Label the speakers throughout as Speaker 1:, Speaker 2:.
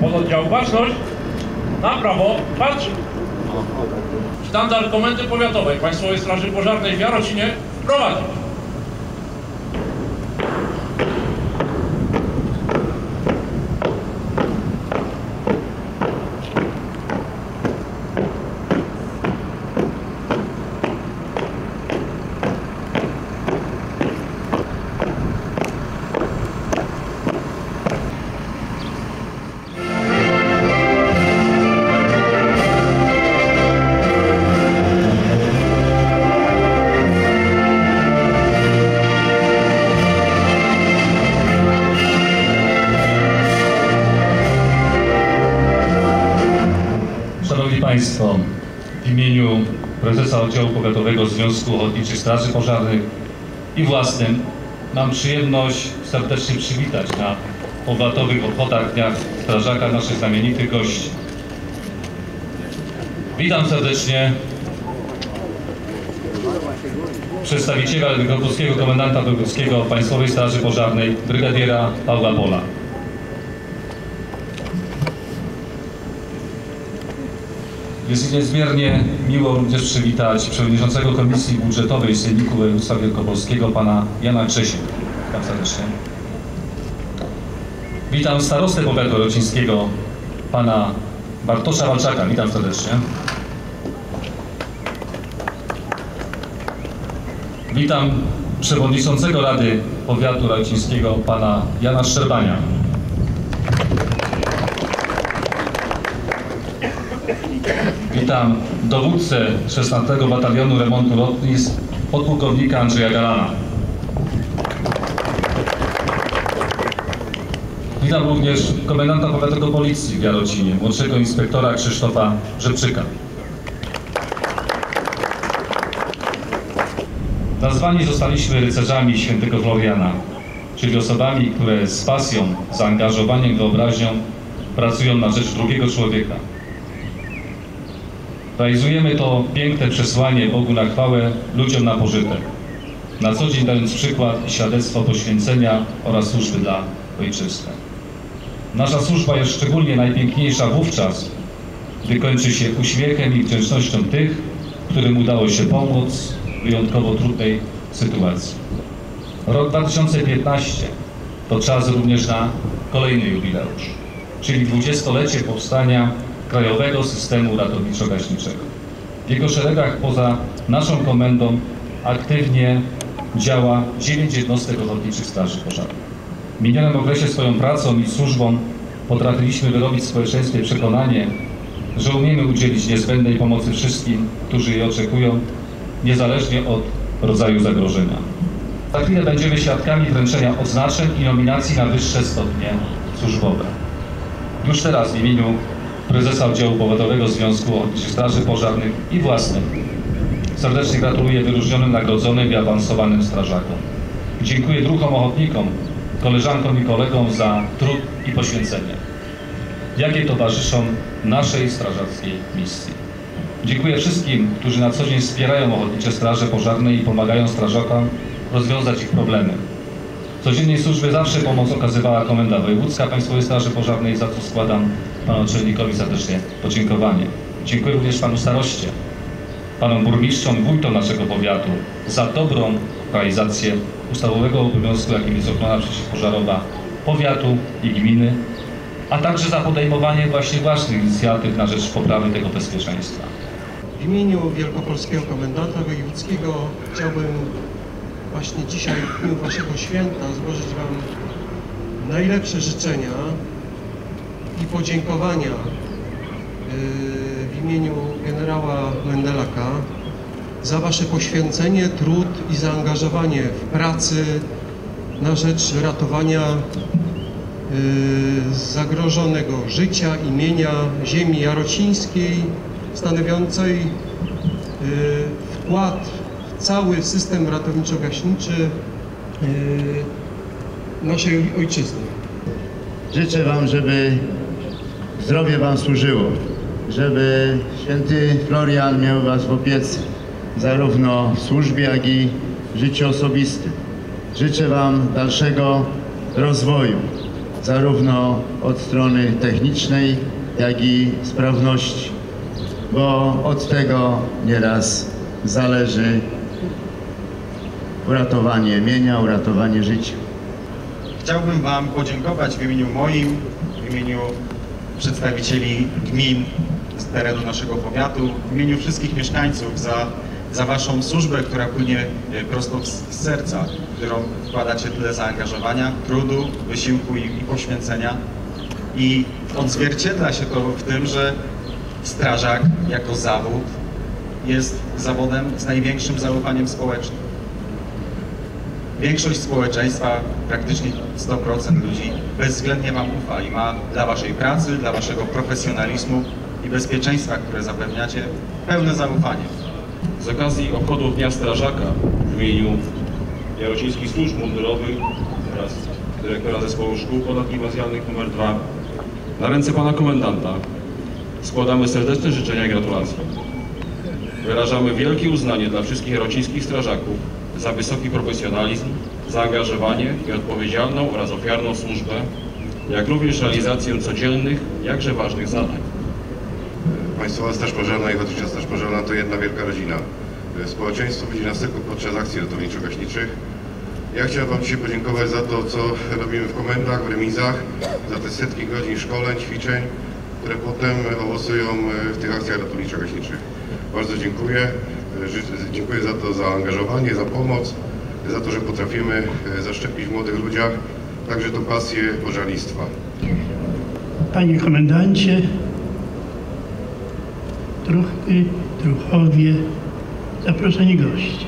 Speaker 1: Pododdział Baczność. Na prawo, patrz. Sztandar Komendy Powiatowej Państwowej Straży Pożarnej w Jarocinie prowadzi.
Speaker 2: W imieniu prezesa Oddziału Powiatowego Związku Ochotniczych Straży Pożarnych i własnym mam przyjemność serdecznie przywitać na powiatowych obchodach Dniach Strażaka naszych znamienitych gości. Witam serdecznie przedstawiciela Wielkopolskiego Komendanta Wojewódzkiego Państwowej Straży Pożarnej, brygadiera Pawła Pola. Jest mi niezmiernie miło również przywitać przewodniczącego Komisji Budżetowej Sejmiku Województwa Wielkopolskiego, pana Jana Czesiek. Witam serdecznie. Witam starostę powiatu rocińskiego, pana Bartosza Walczaka. Witam serdecznie. Witam przewodniczącego Rady Powiatu Rocińskiego, pana Jana Szczerbania. Witam dowódcę 16 Batalionu Remontu Lotnisk, podpułkownika Andrzeja Galana. Witam również komendanta powiatowego policji w Jarocinie, młodszego inspektora Krzysztofa Rzepczyka. Nazwani zostaliśmy rycerzami świętego Floriana, czyli osobami, które z pasją, zaangażowaniem, wyobraźnią pracują na rzecz drugiego człowieka. Realizujemy to piękne przesłanie Bogu na chwałę, ludziom na pożytek. Na co dzień dając przykład i świadectwo poświęcenia oraz służby dla ojczyzny. Nasza służba jest szczególnie najpiękniejsza wówczas, gdy kończy się uśmiechem i wdzięcznością tych, którym udało się pomóc w wyjątkowo trudnej sytuacji. Rok 2015 to czas również na kolejny jubileusz, czyli dwudziestolecie powstania Krajowego Systemu Ratowniczo-Gaśniczego. W jego szeregach poza naszą komendą aktywnie działa 9 jednostek ochotniczych straży pożarnych. W minionym okresie swoją pracą i służbą potrafiliśmy wyrobić w społeczeństwie przekonanie, że umiemy udzielić niezbędnej pomocy wszystkim, którzy jej oczekują, niezależnie od rodzaju zagrożenia. Za chwilę będziemy świadkami wręczenia odznaczeń i nominacji na wyższe stopnie służbowe. Już teraz w imieniu prezesa Oddziału Powiatowego Związku Ochotniczych Straży Pożarnych i własnym serdecznie gratuluję wyróżnionym, nagrodzonym i awansowanym strażakom. Dziękuję druhom ochotnikom, koleżankom i kolegom za trud i poświęcenie, jakie towarzyszą naszej strażackiej misji. Dziękuję wszystkim, którzy na co dzień wspierają Ochotnicze Straże Pożarne i pomagają strażakom rozwiązać ich problemy. W codziennej służbie zawsze pomoc okazywała Komenda Wojewódzka Państwowej Straży Pożarnej, za co składam panu naczelnikowi serdecznie podziękowanie. Dziękuję również panu staroście, panom burmistrzom, wójtom naszego powiatu za dobrą realizację ustawowego obowiązku, jakim jest ochrona przeciwpożarowa powiatu i gminy, a także za podejmowanie właśnie własnych inicjatyw na rzecz poprawy tego bezpieczeństwa.
Speaker 3: W imieniu Wielkopolskiego Komendanta Wojewódzkiego chciałbym właśnie dzisiaj, w dniu Waszego święta, złożyć Wam najlepsze życzenia i podziękowania yy, w imieniu generała Mendelaka za Wasze poświęcenie, trud i zaangażowanie w pracy na rzecz ratowania yy, zagrożonego życia, imienia ziemi jarocińskiej, stanowiącej yy, wkład cały system ratowniczo-gaśniczy yy, naszej ojczyzny.
Speaker 4: Życzę Wam, żeby zdrowie Wam służyło, żeby święty Florian miał Was w opiece, zarówno w służbie, jak i w życiu osobistym. Życzę Wam dalszego rozwoju, zarówno od strony technicznej, jak i sprawności, bo od tego nieraz zależy uratowanie mienia, uratowanie życia.
Speaker 5: Chciałbym Wam podziękować w imieniu moim, w imieniu przedstawicieli gmin z terenu naszego powiatu, w imieniu wszystkich mieszkańców za, za Waszą służbę, która płynie e, prosto z serca, którą wkładacie tyle zaangażowania, trudu, wysiłku i, i poświęcenia. I odzwierciedla się to w tym, że strażak jako zawód jest zawodem z największym zaufaniem społecznym. Większość społeczeństwa, praktycznie 100% ludzi, bezwzględnie Wam ufa i ma dla Waszej pracy, dla Waszego profesjonalizmu i bezpieczeństwa, które zapewniacie, pełne zaufanie.
Speaker 1: Z okazji obchodów Dnia Strażaka w imieniu Jarocińskich Służb Mundurowych oraz dyrektora Zespołu Szkół Ponadgimnazjalnych nr 2 na ręce Pana Komendanta składamy serdeczne życzenia i gratulacje. Wyrażamy wielkie uznanie dla wszystkich jarocińskich strażaków za wysoki profesjonalizm, zaangażowanie i odpowiedzialną oraz ofiarną służbę, jak również realizację codziennych, jakże ważnych zadań.
Speaker 6: Państwowa Straż Pożarna i Ochotnicza Straż Pożarna to jedna wielka rodzina. Społeczeństwo widzi nas tylko podczas akcji ratowniczo-gaśniczych. Ja chciałem Wam dzisiaj podziękować za to, co robimy w komendach, w remizach, za te setki godzin szkoleń, ćwiczeń, które potem owocują w tych akcjach ratowniczo-gaśniczych. Bardzo dziękuję. Dziękuję za to zaangażowanie, za pomoc, za to, że potrafimy zaszczepić w młodych ludziach także tą pasję pożarnictwa.
Speaker 7: Panie komendancie, druhy, druhowie, zaproszeni goście.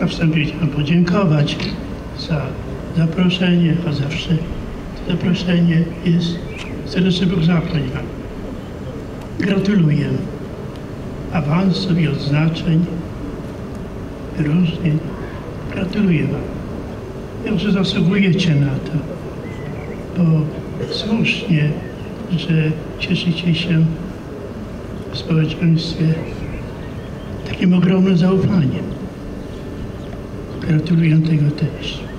Speaker 7: Na wstępie chciałem podziękować za zaproszenie, a zawsze zaproszenie jest serdecznie Bóg zapłać Wam. Gratuluję awansów i odznaczeń różnych. Gratuluję Wam. Wiem, że zasługujecie na to bo słusznie, że cieszycie się w społeczeństwie takim ogromnym zaufaniem. Gratuluję tego też.